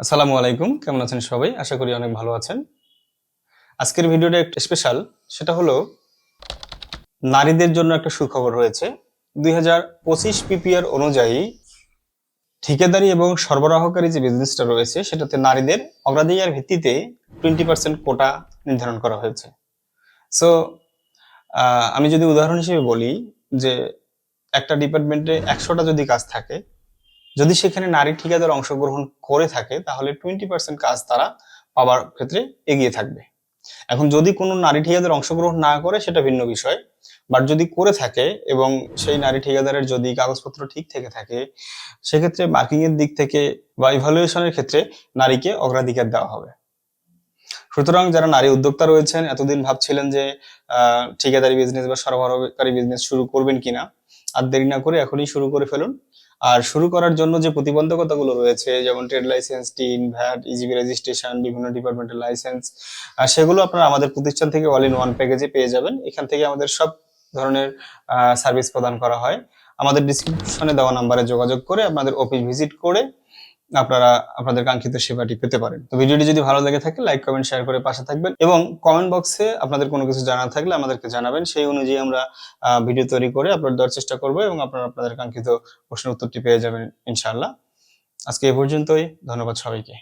আসসালামু আলাইকুম, কেমন আছেন সবাই? আশা করি অনেক ভালো আছেন। আজকের ভিডিওটা একটু স্পেশাল সেটা হলো নারীদের জন্য একটা সুখবর রয়েছে। দুই হাজার পঁচিশ পিপিআর অনুযায়ী ঠিকাদারি এবং সরবরাহকারী যে বিজনেসটা রয়েছে, সেটাতে নারীদের অগ্রাধিকার ভিত্তিতে টোয়েন্টি পার্সেন্ট কোটা নির্ধারণ করা হয়েছে। সো আমি যদি উদাহরণ হিসেবে বলি যে একটা ডিপার্টমেন্টে একশোটা যদি কাজ থাকে যদি সেখানে নারী ঠিকাদার অংশগ্রহণ করে থাকে, তাহলে টোয়েন্টি পার্সেন্ট কাজ তারা পাওয়ার ক্ষেত্রে এগিয়ে থাকবে। এখন যদি কোনো নারী ঠিকাদার অংশগ্রহণ না করে, সেটা ভিন্ন বিষয়। বাট যদি করে থাকে এবং সেই নারী ঠিকাদারের যদি কাগজপত্র ঠিক থেকে থাকে, সেক্ষেত্রে মার্কিং এর দিক থেকে বা ইভালুয়েশনের ক্ষেত্রে নারীকে অগ্রাধিকার দেওয়া হবে। সুতরাং যারা নারী উদ্যোক্তা রয়েছেন, এতদিন ভাবছিলেন যে ঠিকাদারি বিজনেস বা সরবরাহকারী বিজনেস শুরু করবেন কিনা আর দেরি না করে এখনই শুরু করে ফেলুন। আর শুরু করার জন্য যে প্রতিবন্ধকতাগুলো রয়েছে, যেমন trade license TIN VAT EGB registration বিভিন্ন ডিপার্টমেন্টের লাইসেন্স সেগুলো আপনারা আমাদের প্রতিষ্ঠান থেকে অল ইন ওয়ান প্যাকেজে পেয়ে যাবেন। এখান থেকে আমাদের সব ধরনের সার্ভিস প্রদান করা হয়। আমাদের ডিসক্রিপশনে দেওয়া নাম্বারে যোগাযোগ করে আপনাদের অফিস ভিজিট করে আপনারা আপনাদের কাঙ্ক্ষিত সেবাটি পেতে পারেন। তো ভিডিওটি যদি ভালো লেগে থাকে লাইক কমেন্ট শেয়ার করে পাশে থাকবেন এবং কমেন্ট বক্সে আপনাদের কোনো কিছু জানা থাকলে আমাদেরকে জানাবেন। সেই অনুযায়ী আমরা ভিডিও তৈরি করে আপলোড দেওয়ার চেষ্টা করব এবং আপনারা আপনাদের কাঙ্ক্ষিত প্রশ্নের উত্তরটি পেয়ে যাবেন, ইনশাআল্লাহ। আজকে এ পর্যন্তই। ধন্যবাদ সবাইকে।